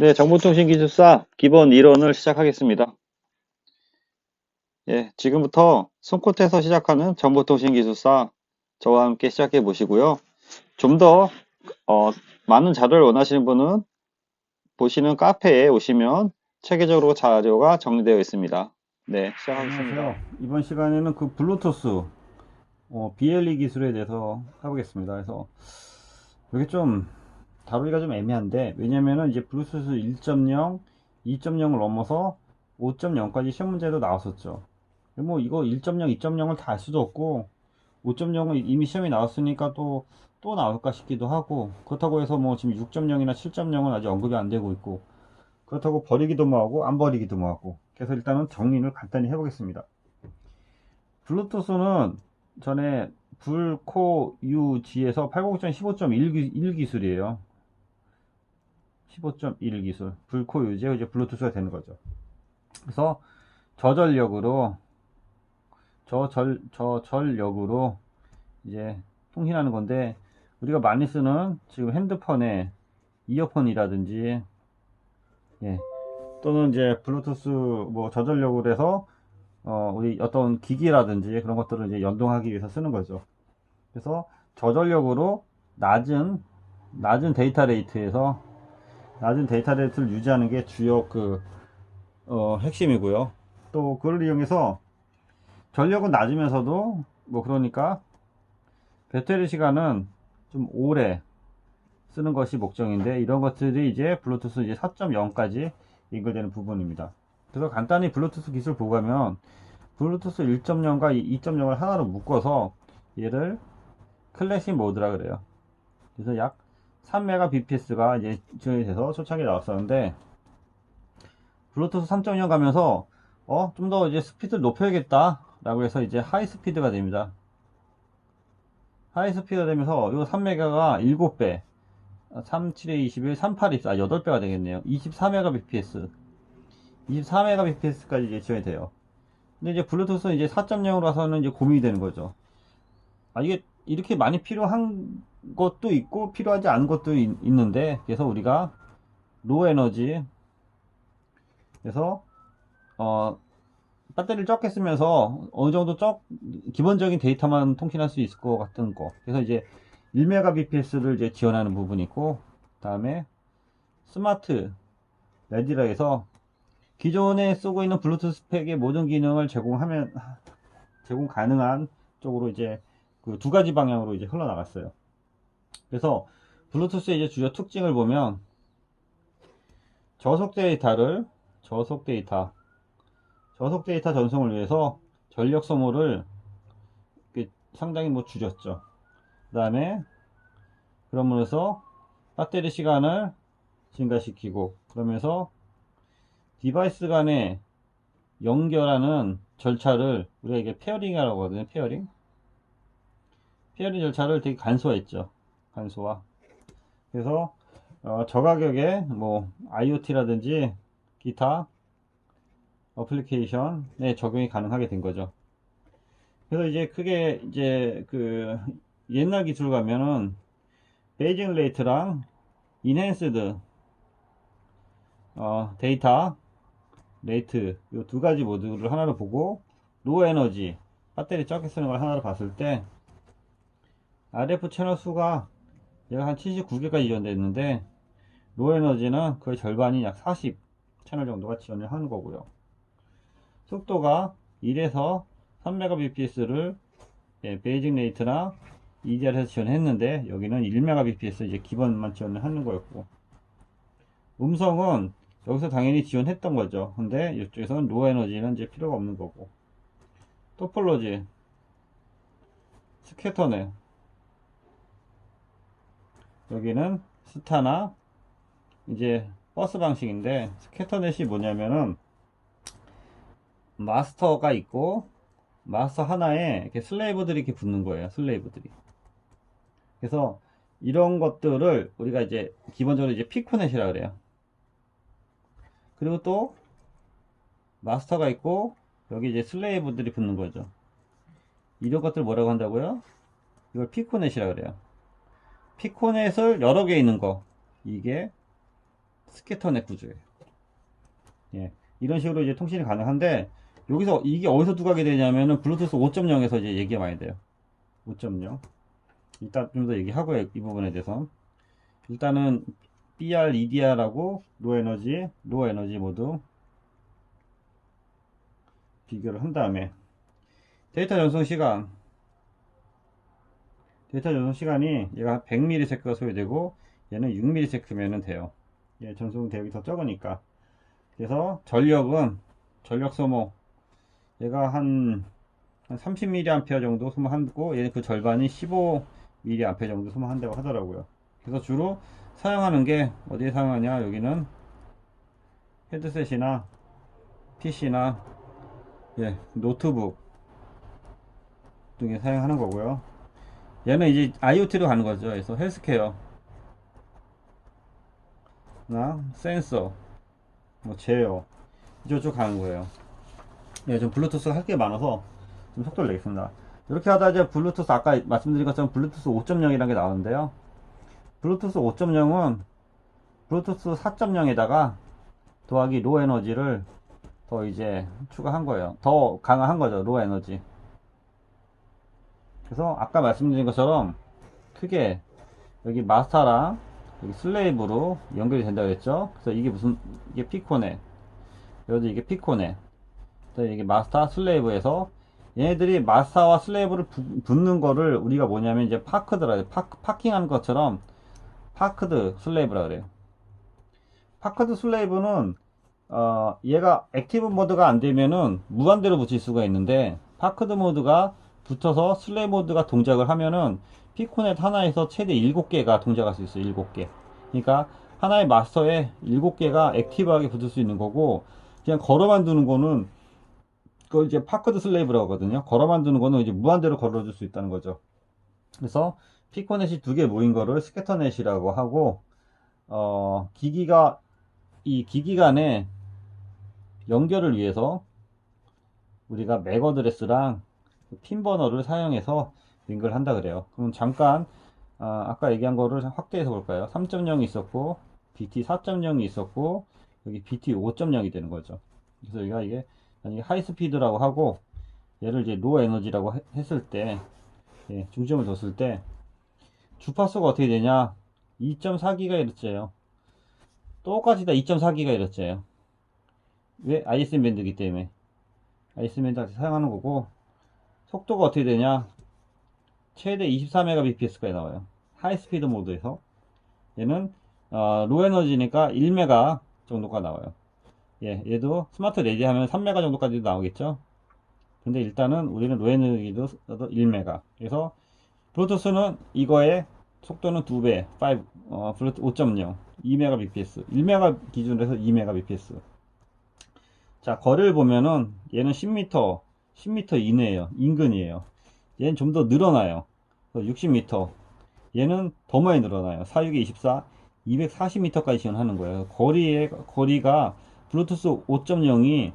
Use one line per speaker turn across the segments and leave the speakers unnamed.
네, 정보통신기술사 기본 이론을 시작하겠습니다. 예, 지금부터 손코트에서 시작하는 정보통신기술사 저와 함께 시작해 보시고요. 좀더 어, 많은 자료를 원하시는 분은 보시는 카페에 오시면 체계적으로 자료가 정리되어 있습니다. 네, 시작하겠습니다.
안녕하세요. 이번 시간에는 그 블루투스 어, BLE 기술에 대해서 해보겠습니다. 그래서 이게 좀 다루기가 좀 애매한데 왜냐면은 이제 블루투스 1.0, 2.0을 넘어서 5.0까지 시험 문제도 나왔었죠. 뭐 이거 1.0, 2.0을 다 알 수도 없고 5.0은 이미 시험이 나왔으니까 또 또 나올까 싶기도 하고 그렇다고 해서 뭐 지금 6.0이나 7.0은 아직 언급이 안 되고 있고 그렇다고 버리기도 뭐하고 안 버리기도 뭐하고 그래서 일단은 정리를 간단히 해보겠습니다. 블루투스는 전에 불코 UG에서 80.15.1 기술이에요. 15.1 기술. 불코 UG에 이제 블루투스가 되는 거죠. 그래서 저전력으로 저절 저전력으로 이제 통신하는 건데 우리가 많이 쓰는 지금 핸드폰에 이어폰이라든지 예, 또는 이제 블루투스 뭐 저전력으로 해서 어, 우리 어떤 기기라든지 그런 것들을 이제 연동하기 위해서 쓰는 거죠. 그래서 저전력으로 낮은 낮은 데이터 레이트에서 낮은 데이터 레이트를 유지하는 게 주요 그 어, 핵심이고요. 또 그걸 이용해서 전력은 낮으면서도 뭐 그러니까 배터리 시간은 좀 오래 쓰는 것이 목적인데 이런 것들이 이제 블루투스 이제 4.0까지 연결되는 부분입니다. 그래서 간단히 블루투스 기술 보고 가면 블루투스 1.0과 2.0을 하나로 묶어서 얘를 클래식 모드라 그래요. 그래서 약 3Mbps가 이제 지원이 돼서 초창기에 나왔었는데 블루투스 3.0 가면서 어 좀 더 이제 스피드를 높여야겠다 라고 해서 이제 하이 스피드가 됩니다. 하이 스피드가 되면서 이 3메가가 7배 37에 21, 38이 아 8배가 되겠네요. 24Mbps 24Mbps까지 이제 지원이 돼요. 근데 이제 블루투스는 이제 4.0으로 와서는 이제 고민이 되는 거죠. 아 이게 이렇게 많이 필요한 것도 있고 필요하지 않은 것도 있, 있는데 그래서 우리가 로우 에너지 그래서 어 배터리를 적게 쓰면서 어느 정도 적 기본적인 데이터만 통신할 수 있을 것 같은 거 그래서 이제 1Mbps를 이제 지원하는 부분이 있고 다음에 스마트 레디라 해서 기존에 쓰고 있는 블루투스 스펙의 모든 기능을 제공하면 제공 가능한 쪽으로 이제 그 두 가지 방향으로 이제 흘러나갔어요. 그래서 블루투스의 이제 주요 특징을 보면 저속 데이터를 저속 데이터 저속 데이터 전송을 위해서 전력 소모를 상당히 뭐 줄였죠. 그 다음에 그러면서 배터리 시간을 증가시키고 그러면서 디바이스 간에 연결하는 절차를 우리가 이게 페어링이라고 하거든요. 페어링. 페어링 절차를 되게 간소화했죠. 간소화. 그래서 어, 저 가격에 뭐 IoT라든지 기타 어플리케이션에 적용이 가능하게 된 거죠. 그래서 이제 크게 이제 그 옛날 기술 가면은 베이징 레이트랑 인핸스드 어, 데이터 레이트 이 두 가지 모듈을 하나로 보고 로우 에너지 배터리 적게 쓰는 걸 하나로 봤을 때 RF 채널 수가 얘가 한 79개까지 지원되어 있는데 로우 에너지는 거의 절반이 약40 채널 정도가 지원을 하는 거고요. 속도가 1에서 3Mbps를 예, 베이징 레이트나 EDR에서 지원했는데 여기는 1Mbps 이제 기본만 지원을 하는 거였고 음성은 여기서 당연히 지원했던 거죠. 근데 이쪽에서는 로우 에너지는 이제 필요가 없는 거고 토폴로지 스캐터넷 여기는 스타나 이제 버스 방식인데 스캐터넷이 뭐냐면은 마스터가 있고 마스터 하나에 이렇게 슬레이브들이 이렇게 붙는 거예요. 슬레이브들이. 그래서 이런 것들을 우리가 이제 기본적으로 이제 피코넷이라 그래요. 그리고 또 마스터가 있고 여기 이제 슬레이브들이 붙는 거죠. 이런 것들 뭐라고 한다고요? 이걸 피코넷이라 그래요. 피코넷을 여러 개 있는 거. 이게 스캐터넷 구조예요. 예, 이런 식으로 이제 통신이 가능한데 여기서 이게 어디서 두각이 되냐면은 블루투스 5.0에서 이제 얘기가 많이 돼요. 5.0 일단 좀 더 얘기하고요 이 부분에 대해서 일단은 BR, EDR하고 로 에너지, 로 에너지 모두 비교를 한 다음에 데이터 전송 시간 데이터 전송 시간이 얘가 100ms가 소요되고 얘는 6ms면은 돼요. 얘 전송 대역이 더 적으니까. 그래서 전력은 전력 소모 얘가 한, 한 30mA 정도 소모하고 얘는 그 절반이 15mA 정도 소모한다고 하더라고요. 그래서 주로 사용하는 게 어디에 사용하냐 여기는 헤드셋이나 PC나 예, 노트북 등에 사용하는 거고요. 얘는 이제 IoT로 가는 거죠. 그래서 헬스케어, 나 센서, 뭐 제어 이쪽 가는 거예요. 예, 좀 블루투스 할 게 많아서 좀 속도를 내겠습니다. 이렇게 하다 이제 블루투스 아까 말씀드린 것처럼 블루투스 5.0이라는 게 나오는데요. 블루투스 5.0은 블루투스 4.0에다가 더하기 로 에너지를 더 이제 추가한 거예요. 더 강화한 거죠. 로 에너지. 그래서 아까 말씀드린 것처럼 크게 여기 마스터랑 여기 슬레이브로 연결이 된다고 했죠. 그래서 이게 무슨 이게 피코네. 여기도 이게 피코네. 이게 마스터 슬레이브에서 얘네들이 마스터와 슬레이브를 부- 붙는 거를 우리가 뭐냐면 이제 파크드라 해요. 파, 파킹하는 것처럼 파크드 슬레이브라 그래요. 파크드 슬레이브는 어, 얘가 액티브 모드가 안 되면은 무한대로 붙일 수가 있는데 파크드 모드가 붙어서 슬레이 모드가 동작을 하면은 피코넷 하나에서 최대 7개가 동작할 수 있어요. 7개. 그러니까 하나의 마스터에 7개가 액티브하게 붙을 수 있는 거고 그냥 걸어만 두는 거는 그걸 이제 파크드 슬레이브라고 하거든요. 걸어만 두는 거는 이제 무한대로 걸어 줄 수 있다는 거죠. 그래서 피코넷이 두 개 모인 거를 스캐터넷이라고 하고 어, 기기가 이 기기 간의 연결을 위해서 우리가 맥 어드레스랑 핀 버너를 사용해서 링크를 한다 그래요. 그럼 잠깐 아, 까 얘기한 거를 확대해서 볼까요? 3.0이 있었고 BT 4.0이 있었고 여기 BT 5.0이 되는 거죠. 그래서 여기가 이게 만약에 하이 스피드라고 하고 얘를 이제 로 에너지라고 해- 했을 때 예, 중점을 뒀을 때 주파수가 어떻게 되냐 2.4GHz예요. 똑같이 다 2.4GHz예요. 왜? ISM 밴드이기 때문에 ISM 밴드 사용하는 거고 속도가 어떻게 되냐? 최대 24Mbps까지 나와요. 하이스피드 모드에서. 얘는 어, 로 에너지니까 1메가 정도가 나와요. 예, 얘도 스마트 레디 하면 3메가 정도까지 나오겠죠? 근데 일단은 우리는 로 에너지도 1메가. 그래서 블루투스는 이거의 속도는 2배 5, 어, 블루투스 5.0 2mbps 1메가 기준으로 해서 2mbps 자 거리를 보면은 얘는 10m 10m 이내에요. 인근이에요. 얘는 좀 더 늘어나요. 60m. 얘는 더 많이 늘어나요. 4, 6에 24, 240m까지 지원하는 거예요. 거리의, 거리가 블루투스 5.0이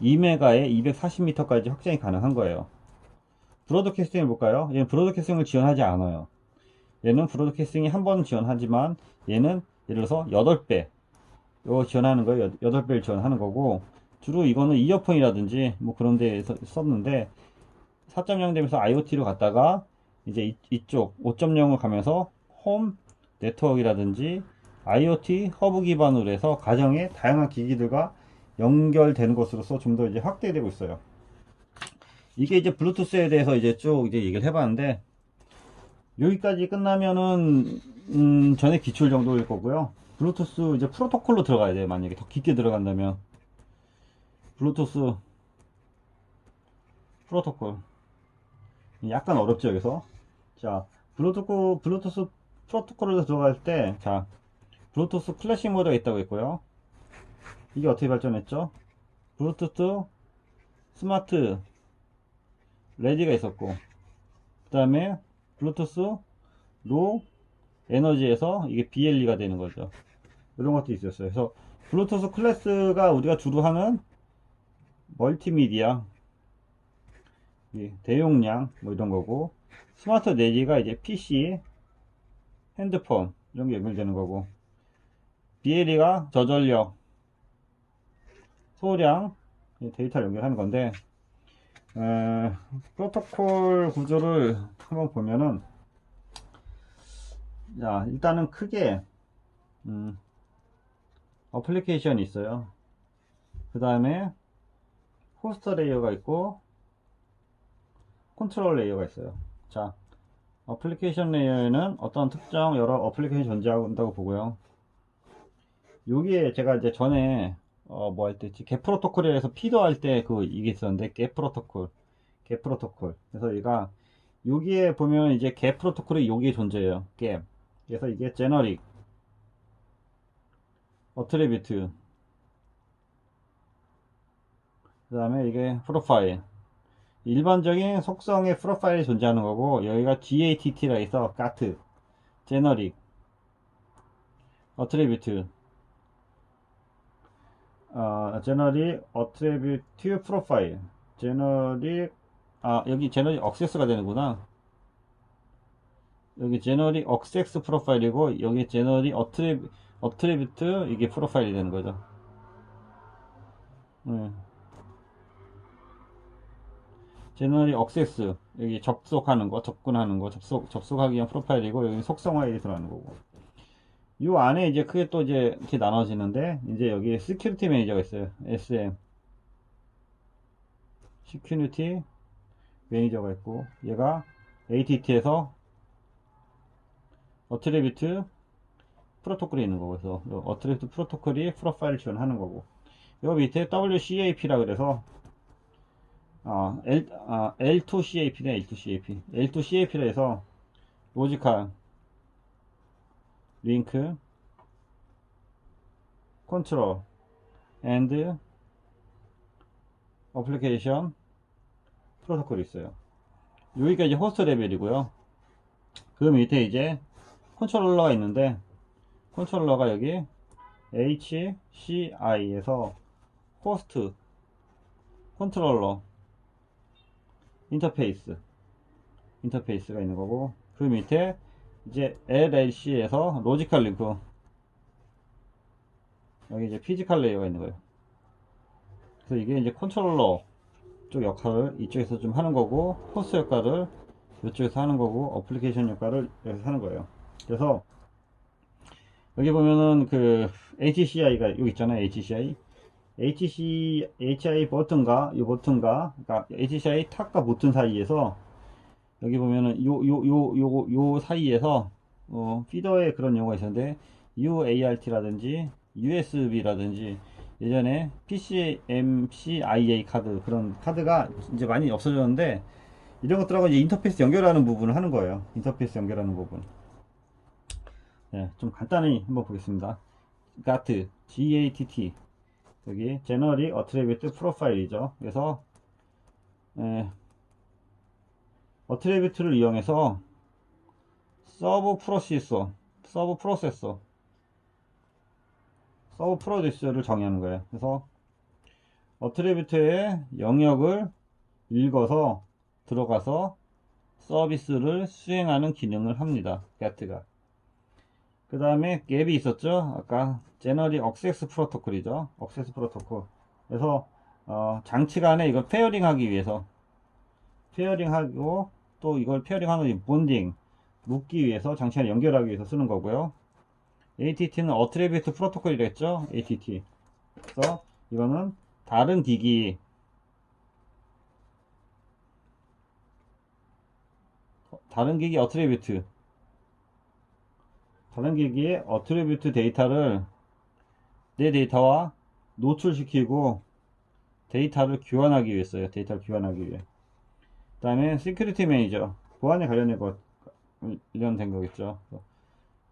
2메가에 240m까지 확장이 가능한 거예요. 브로드캐스팅을 볼까요? 얘는 브로드캐스팅을 지원하지 않아요. 얘는 브로드캐스팅이 한 번 지원하지만 얘는 예를 들어서 8배. 이거 지원하는 거예요. 8배를 지원하는 거고 주로 이거는 이어폰이라든지 뭐 그런 데에서 썼는데 4.0 되면서 IoT로 갔다가 이제 이, 쪽 5.0을 가면서 홈 네트워크라든지 IoT 허브 기반으로 해서 가정의 다양한 기기들과 연결되는 것으로서 좀 더 이제 확대되고 있어요. 이게 이제 블루투스에 대해서 이제 쭉 이제 얘기를 해봤는데 여기까지 끝나면은 음, 전에 기출 정도일 거고요. 블루투스 이제 프로토콜로 들어가야 돼요. 만약에 더 깊게 들어간다면 블루투스 프로토콜. 약간 어렵죠 여기서? 자 블루투스 블루투스 프로토콜로 들어갈 때 자 블루투스 클래식 모드가 있다고 했고요. 이게 어떻게 발전했죠? 블루투스 스마트 레디가 있었고 그 다음에 블루투스 로 에너지에서 이게 BLE가 되는 거죠. 이런 것도 있었어요. 그래서 블루투스 클래스가 우리가 주로 하는 멀티미디어 예, 대용량 뭐 이런 거고 스마트 내지가 이제 PC 핸드폰 이런 게 연결되는 거고 BLE가 저전력, 소량, 데이터를 연결하는 건데, 에, 프로토콜 구조를 한번 보면은, 자, 일단은 크게, 음, 어플리케이션이 있어요. 그 다음에, 호스트 레이어가 있고, 컨트롤 레이어가 있어요. 자, 어플리케이션 레이어에는 어떤 특정 여러 어플리케이션이 존재한다고 보고요. 여기에 제가 이제 전에 어 뭐 할 때지? 겟 프로토콜에서 피더 할 때 그 이게 있었는데 겟 프로토콜 겟 프로토콜. 그래서 얘가 여기에 보면 이제 겟 프로토콜이 여기에 존재해요. 겟 그래서 이게 제너릭 어트리뷰트 그 다음에 이게 프로파일. 일반적인 속성의 프로파일이 존재하는 거고 여기가 GATT라 해서 가트 제너릭 어트리뷰트. 어, 제너릭 어트리뷰트 프로파일. 제너릭 아 여기 제너릭 억세스가 되는구나. 여기 제너릭 억세스 프로파일이고 여기 제너릭 어트리 어트리뷰트 이게 프로파일이 되는 거죠. 음. 제너리 억세스 여기 접속하는 거 접근하는 거 접속 접속하기 위한 프로파일이고 여기 속성화에 들어가는 거고. 요 안에 이제 크게 또 이제 이렇게 나눠지는데 이제 여기 시큐리티 매니저가 있어요. SM 시큐리티 매니저가 있고 얘가 ATT에서 어트리뷰트 프로토콜이 있는 거고 그래서 요 어트리뷰트 프로토콜이 프로파일 지원하는 거고. 요 밑에 WCAP라 그래서 아, L, 아, L2CAP네, L2CAP. L2CAP라 해서, 로지컬, 링크, 컨트롤, and, 어플리케이션, 프로토콜이 있어요. 이제 호스트 레벨이고요. 그 밑에 이제 컨트롤러가 있는데, 컨트롤러가 여기 HCI에서 호스트, 컨트롤러, 인터페이스. 인터페이스가 있는 거고 그 밑에 이제 LLC에서 로지컬 링크. 여기 이제 피지컬 레이어가 있는 거예요. 그래서 이게 이제 컨트롤러 쪽 역할을 이쪽에서 좀 하는 거고 호스 역할을 이쪽에서 하는 거고 어플리케이션 역할을 여기서 하는 거예요. 그래서 여기 보면은 그 HCI가 여기 있잖아요 HCI HC, HI 버튼과 이 버튼과 그러니까 HCI 탑과 버튼 사이에서 여기 보면은 요 요 요 요 요 사이에서 어, 피더에 그런 용어가 있었는데 UART라든지 USB라든지 예전에 PCMCIA 카드 그런 카드가 이제 많이 없어졌는데 이런 것들하고 이제 인터페이스 연결하는 부분을 하는 거예요. 인터페이스 연결하는 부분. 네, 좀 간단히 한번 보겠습니다. GATT, GATT 여기 제너릭 어트리뷰트 프로파일이죠. 그래서 에, 어트리뷰트를 이용해서 서브 프로세서, 서브 프로세서, 서브 프로듀서를 정의하는 거예요. 그래서 어트리뷰트의 영역을 읽어서 들어가서 서비스를 수행하는 기능을 합니다. GET가. 그 다음에 갭이 있었죠. 아까 제너리 억세스 프로토콜이죠. 억세스 프로토콜. 그래서 어, 장치 간에 이걸 페어링 하기 위해서 페어링 하고 또 이걸 페어링 하는 본딩 묶기 위해서 장치 간에 연결하기 위해서 쓰는 거고요. ATT는 어트리뷰트 프로토콜이랬죠. ATT. 그래서 이거는 다른 기기 다른 기기 어트리뷰트 다른 기기에 어트리뷰트 데이터를 내 데이터와 노출시키고 데이터를 교환하기 위해서요. 데이터를 교환하기 위해. 그 다음에 시큐리티 매니저 보안에 관련된 것 관련된 거겠죠.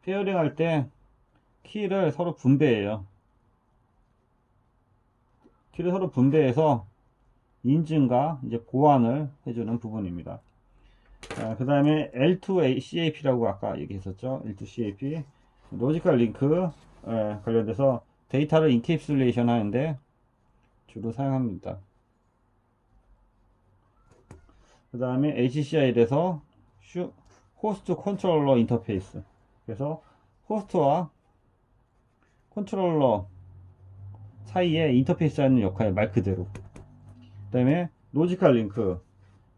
페어링 할 때 키를 서로 분배해요. 키를 서로 분배해서 인증과 이제 보안을 해주는 부분입니다. 아, 그 다음에 L2CAP라고 아까 얘기했었죠. L2CAP 로지컬 링크 에, 관련돼서 데이터를 인캡슐레이션 하는데 주로 사용합니다. 그 다음에 HCI에서 호스트 컨트롤러 인터페이스 그래서 호스트와 컨트롤러 사이에 인터페이스 하는 역할 말 그대로 그 다음에 로지컬 링크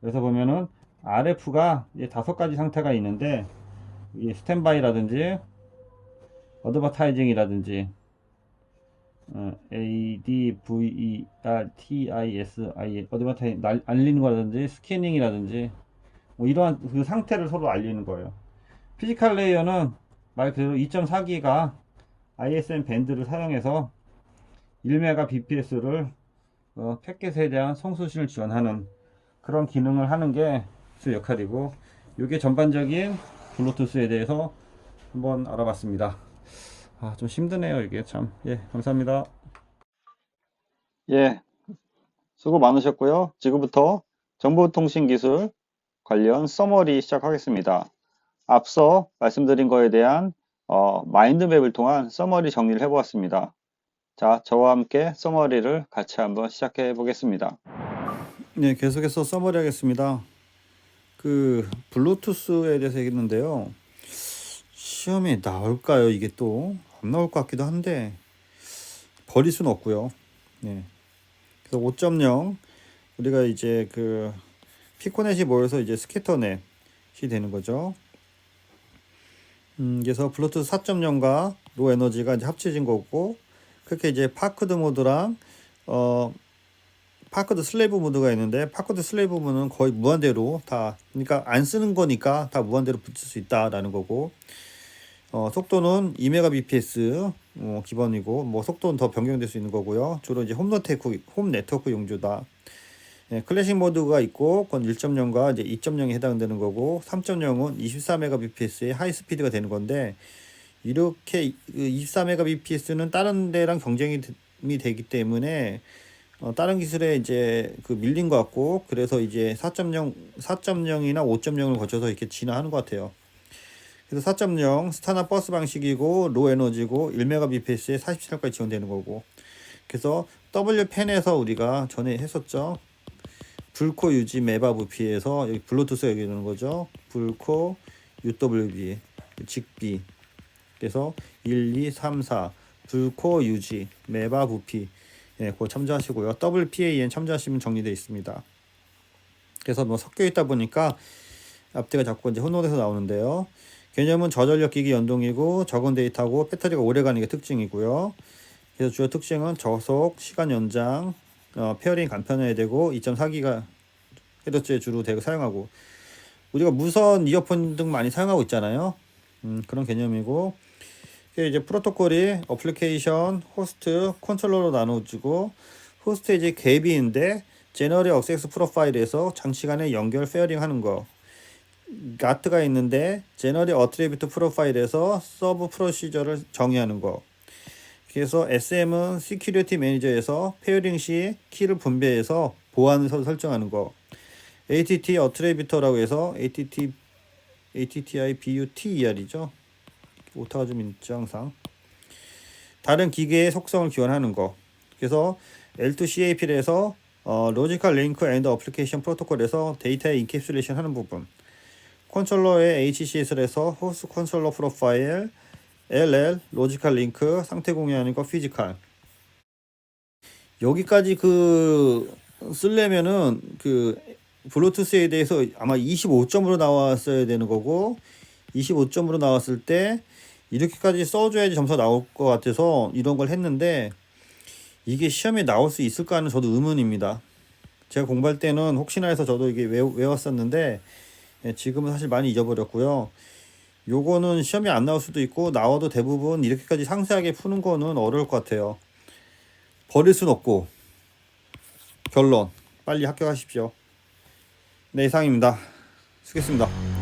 여기서 보면은 RF가 다섯 가지 상태가 있는데 이 스탠바이라든지 어드버타이징이라든지 어, A, D, V, E, R, T, I, S, I, 어드버타이 알리는 거라든지 스캐닝이라든지 뭐 이러한 그 상태를 서로 알리는 거예요. 피지컬 레이어는 말 그대로 2.4기가 ISM 밴드를 사용해서 1메가 bps를 어, 패킷에 대한 송수신을 지원하는 그런 기능을 하는 게수 역할이고 이게 전반적인 블루투스에 대해서 한번 알아봤습니다. 아, 좀 힘드네요, 이게 참. 예, 감사합니다.
예, 수고 많으셨고요. 지금부터 정보통신기술 관련 서머리 시작하겠습니다. 앞서 말씀드린 거에 대한 어, 마인드맵을 통한 서머리 정리를 해보았습니다. 자, 저와 함께 서머리를 같이 한번 시작해 보겠습니다.
네, 계속해서 서머리 하겠습니다. 그 블루투스에 대해서 얘기했는데요. 시험에 나올까요? 이게 또 안 나올 것 같기도 한데 버릴 수는 없고요. 네. 그래서 5.0 우리가 이제 그 피코넷이 모여서 이제 스캐터넷이 되는 거죠. 음, 그래서 블루투스 4.0과 로 에너지가 이제 합쳐진 거고 그렇게 이제 파크드 모드랑 어 파크드 슬레이브 모드가 있는데 파크드 슬레이브 모드는 거의 무한대로 다 그러니까 안 쓰는 거니까 다 무한대로 붙일 수 있다라는 거고 어, 속도는 2mbps 어, 기본이고 뭐 속도는 더 변경될 수 있는 거고요. 주로 이제 홈 네트워크 홈 네트워크 용도다. 예, 클래식 모드가 있고 그건 1.0과 이제 2.0에 해당되는 거고 3.0은 24mbps의 하이 스피드가 되는 건데 이렇게 24mbps는 다른 데랑 경쟁이 되- 되기 때문에 어, 다른 기술에 이제 그 밀린 것 같고 그래서 이제 4.0 4.0이나 5.0을 거쳐서 이렇게 진화하는 것 같아요. 그래서 4.0 스타나 버스 방식이고 로 에너지고 1mbps에 47까지 지원되는 거고 그래서 W 펜에서 우리가 전에 했었죠. 불코 유지 메바 부피에서 여기 블루투스 여기 있는 거죠. 불코 UWB 직비 그래서 1, 2, 3, 4 불코 유지 메바 부피 예, 그거 참조하시고요. WPAN 참조하시면 정리되어 있습니다. 그래서 뭐 섞여 있다 보니까 앞뒤가 자꾸 이제 혼돈돼서 나오는데요. 개념은 저전력 기기 연동이고 적은 데이터고 배터리가 오래 가는 게 특징이고요. 그래서 주요 특징은 저속, 시간 연장, 어, 페어링 간편해야 되고 2.4기가 헤더츠에 주로 대고 사용하고 우리가 무선 이어폰 등 많이 사용하고 있잖아요. 음, 그런 개념이고 이게 이제 프로토콜이 어플리케이션, 호스트, 컨트롤러로 나눠지고 호스트 이제 갭이인데 제너리 억세스 프로파일에서 장시간에 연결 페어링 하는 거. 가트가 있는데 제너리 어트리뷰트 프로파일에서 서브 프로시저를 정의하는 거. 그래서 SM은 시큐리티 매니저에서 페어링 시 키를 분배해서 보안을 설- 설정하는 거. ATT 어트리뷰터라고 해서 ATT ATTI BUTER이죠 오타가 좀 있죠 항상. 다른 기계의 속성을 기원하는 거. 그래서 L2CAP에서 어, 로지컬 링크 앤드 어플리케이션 프로토콜에서 데이터의 인캡슐레이션 하는 부분. 컨트롤러의 HCS에서 호스 컨트롤러 프로파일 LL 로지컬 링크 상태 공유하는 거 피지컬 여기까지 그 쓰려면은 그 블루투스에 대해서 아마 25점으로 나왔어야 되는 거고 25점으로 나왔을 때 이렇게까지 써줘야지 점수가 나올 것 같아서 이런 걸 했는데 이게 시험에 나올 수 있을까 하는 저도 의문입니다. 제가 공부할 때는 혹시나 해서 저도 이게 외, 외웠었는데 예, 지금은 사실 많이 잊어버렸고요. 요거는 시험에 안 나올 수도 있고 나와도 대부분 이렇게까지 상세하게 푸는 거는 어려울 것 같아요. 버릴 순 없고 결론 빨리 합격하십시오. 네 이상입니다. 수고했습니다.